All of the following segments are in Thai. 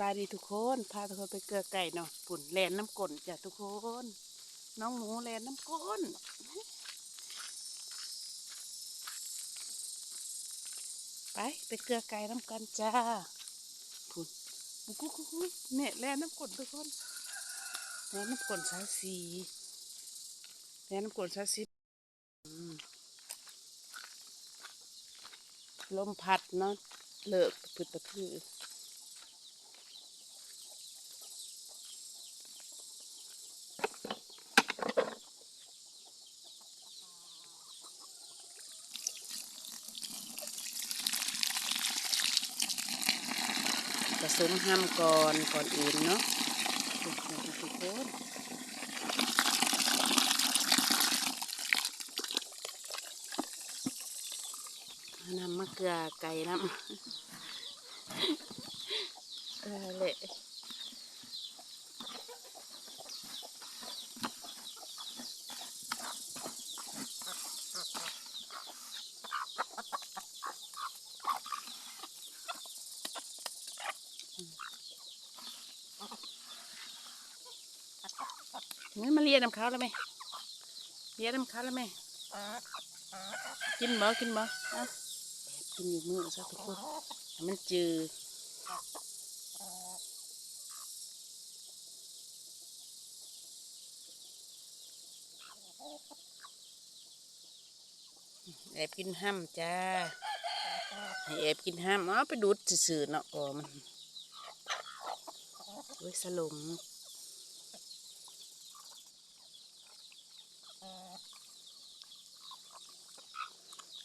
บายดีทุกคนพาทุกคนไปเกลือไก่เนาะปุ่นแลนน้ำก้นจ้ะทุกคน น้องหมูแลนน้ำก้นไปไปเกลือไก่น้ำกันจ้าปุ่นกุ๊กกุ๊กกุ๊กกุ๊กเนี่ยแลนน้ำก้นทุกคนแลนน้ำก้นสายสีแลนน้ำก้นสายสีลมพัดเนาะเลิกพืดตะพือ ผสมห้ำก่อนก่อนอื่นเนาะทุกคนทุกคนเอานำมะเกลือไก่น้ำเออเละ งั้นมาเรียนน้ำเขาแล้วไหมเรียนน้ำเขาแล้วไหมกินบ่กินบ่อะแอกินอยู่มือซะทุกคนมันจืดแอบกินห้ำจ้าให้แอบกินห้ำอ๋อไปดูดสื่อๆเนาะก่อมันไว้สลมอะกินที่เลยกินที่เลยกินที่ไหนไม่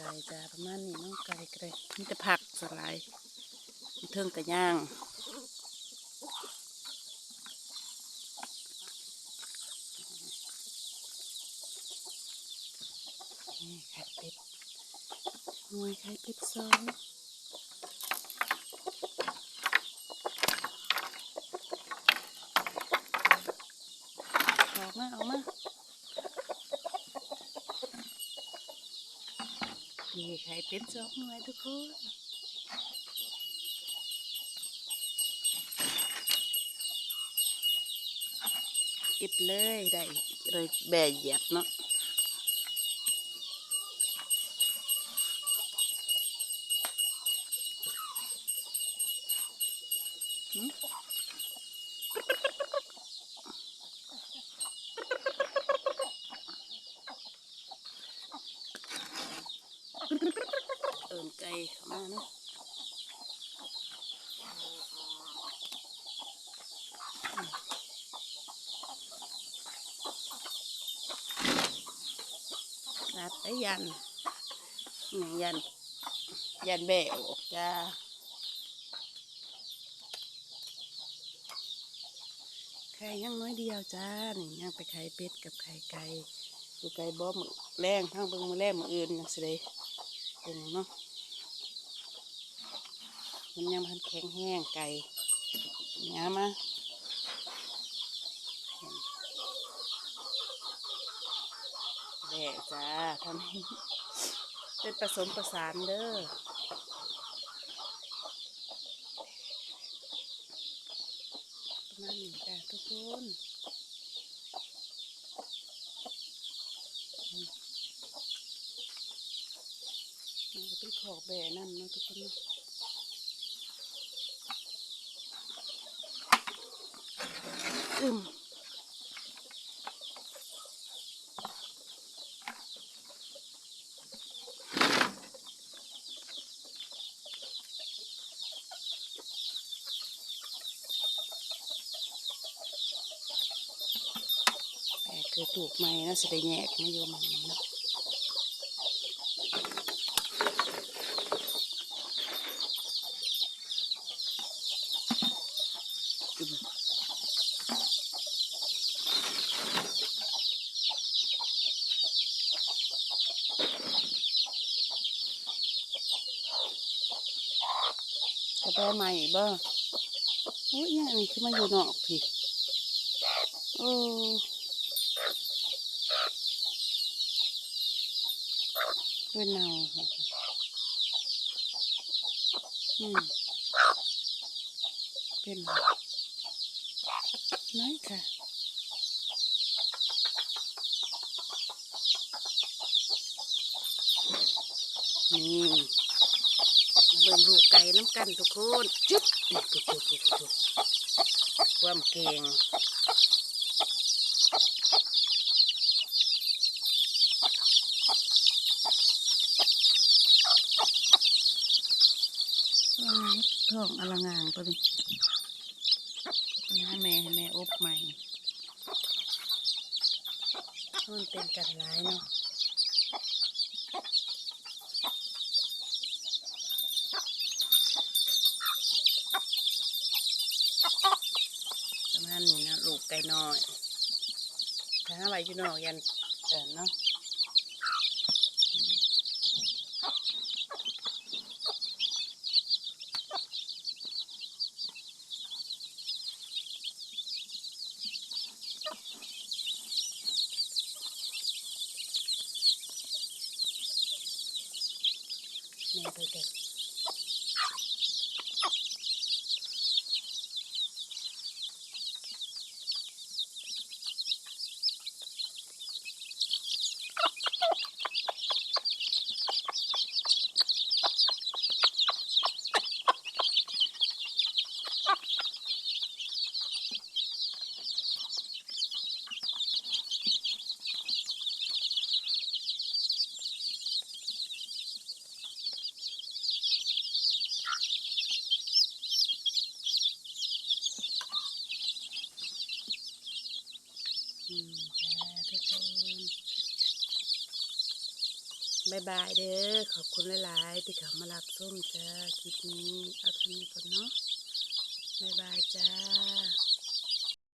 ไก่จ้าประมาณนี้น้องไก่ไก่มีแต่ผักสลายมีเทิงกระย่างนี่ไข่เป็ดหน่วยไข่เป็ดสอง ออกมาออกมา นี่ไข่เป็ดสองหน่วยทุกคนเก็บเลยได้เลยแบะเหยียบเนาะหืม เอิ่นใจเข้า มาเนาะรัดไอ้ยันนี่ยัน ยันแบะออกจ้าไข่ยังน้อยเดียวจ้านี่ยังไปไข่เป็ดกับไข่ไก่ดูไก่บอมอแรงทั้งเบิ่งมือแรงมืออื่นยังสิได้เป็นเนาะ มันยังพันแข็งแห้งไก่เนี้ยมาแหละจ้าทำให้เป็นผสมประสานเด้อประมาณนี้จ้าทุกคนนก็เป็นขอบแบนั่นนะทุกคนนะ อึมแต่คือถูกไหมนะสิได้แยกมาอยู่หมัน ใหม่บ่โอ้ยเนี่ยนี่คือมาอยู่นอกพี่โอ้ด้วยเนาค่ะอืมเป็นไหนค่ะนี่ เบิ่งลูกไก่น้ำกันทุกคนจุ๊บนี่ปุ๊บปุ๊บปุ๊บปุ๊บความเก่งว้ายท้องอลังงางตัวนี้ไปหาแม่ให้แม่อบใหม่มันเป็นกันร้ายเนาะประมาณนี้ น้อยถ้าไว้อยู่น้อกยันเอินเนาะแม่ไปเด็ก อืมจ้าทุกคนบายบายเด้อขอบคุณหลายๆที่เขามารับส้มจ้าคลิปนี้เอาทำนี้ก่อนเนาะบายบายจ้า